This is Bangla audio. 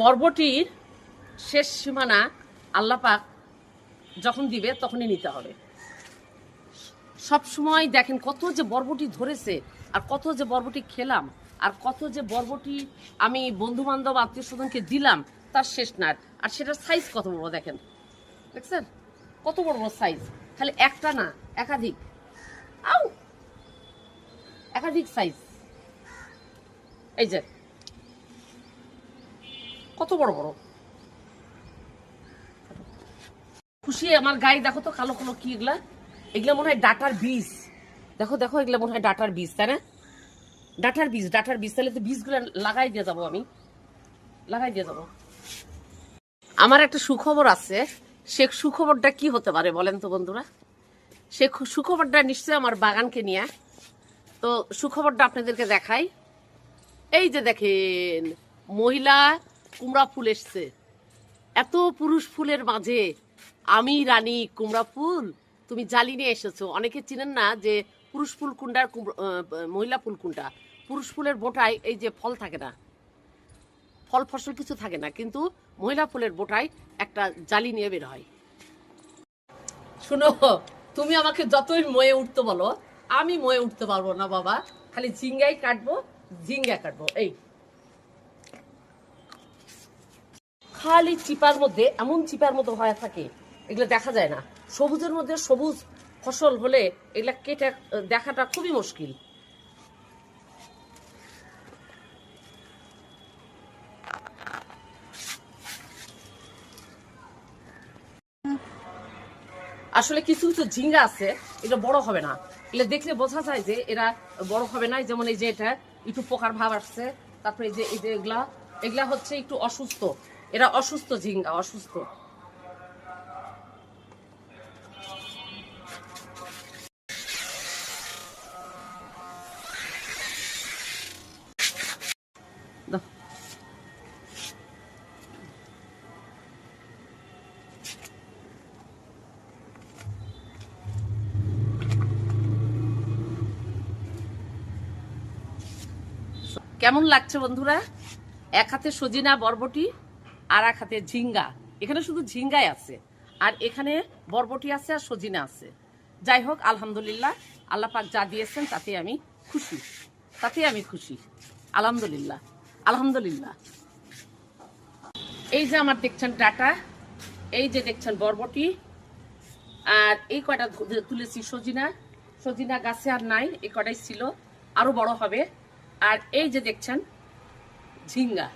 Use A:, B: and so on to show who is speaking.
A: বরবটির শেষ সীমানা আল্লাপাক যখন দিবে, তখনই নিতে হবে। সব সময় দেখেন কত যে বরবটি ধরেছে, আর কত যে বরবটি খেলাম, আর কত যে বরবটি আমি বন্ধু বান্ধব আত্মীয় স্বজনকে দিলাম, তার শেষ না। আর সেটার সাইজ কত বড় দেখেন? দেখছেন? কত বড় বড় সাইজ খালি একটা না, একাধিক। আউ! একাধিক সাইজ এই যে কত বড় বড়। খুশি, আমার গায়ে দেখো তো কালো কালো কি এগুলা? এগুলা মনে হয় ডাটার বীজ। দেখো দেখো, এগুলা মনে হয় ডাটার বীজ, তাই না? ডাটার বীজ ডাটার বীজ। তাহলে তো বীজগুলো লাগাই দিয়ে যাব আমি। লাগাই দিয়ে যাব। আমার একটা সুখবর আছে। সে সুখবরটা কি হতে পারে বলেন তো বন্ধুরা? সে সুখবরটা নিশ্চয়ই আমার বাগানকে নিয়ে। তো সুখবরটা আপনাদেরকে দেখাই। এই যে দেখেন, মহিলা কুমড়া ফুল এসছে। এত পুরুষ ফুলের মাঝে, আমি, রানী, কুমড়া ফুল, তুমি জালি নিয়ে এসেছ। অনেকে চিনেন না যে পুরুষ ফুল কুমড়ো- মহিলা ফুল কুন্ডা পুরুষ ফুলের বোটায় এই যে ফল থাকে না, ফল ফসল কিছু থাকে না, কিন্তু মহিলা ফুলের বোটায় একটা জালি নিয়ে বের হয়। শুনো, তুমি আমাকে যতই ময়ে উঠতে বলো, আমি ময়ে উঠতে পারব না বাবা। খালি ঝিঙ্গাই কাটবো, ঝিঙ্গা কাটবো, এই। খালি চিপার মধ্যে, এমন চিপার মতো হয়ে থাকে, এগুলো দেখা যায় না। সবুজের মধ্যে সবুজ ফসল হলে এগুলা কেটে, দেখাটা খুবই মুশকিল। আসলে কিছু কিছু ঝিঙ্গা আছে এটা বড় হবে না। এগুলো দেখলে বোঝা যায় যে এরা বড় হবে না যেমন এই যে এটা, একটু পোকার ভাব আসছে, তারপরে এই যে এই যে এগুলা এগুলা হচ্ছে একটু অসুস্থ। এরা অসুস্থ ঝিঙ্গা অসুস্থ। কেমন লাগছে বন্ধুরা? এক হাতে সজিনা বরবটি। আর এক হাতে ঝিঙ্গা। এখানে শুধু ঝিঙ্গাই আছে। আর এখানে বরবটি আছে আর সজিনা আছে। যাই হোক, আলহামদুলিল্লাহ, আল্লাহ পাক যা দিয়েছেন তাতে আমি খুশি। তাতে আমি খুশি। আলহামদুলিল্লাহ আলহামদুলিল্লাহ। এই যে আমার দেখছেন ডাটা, এই যে দেখছেন বরবটি, আর এই কয়টা তুলেছি সজিনা। সজিনা গাছে আর নাই, এই কটাই ছিল। আরও বড় হবে। আর এই যে দেখছেন, ঝিঙ্গা।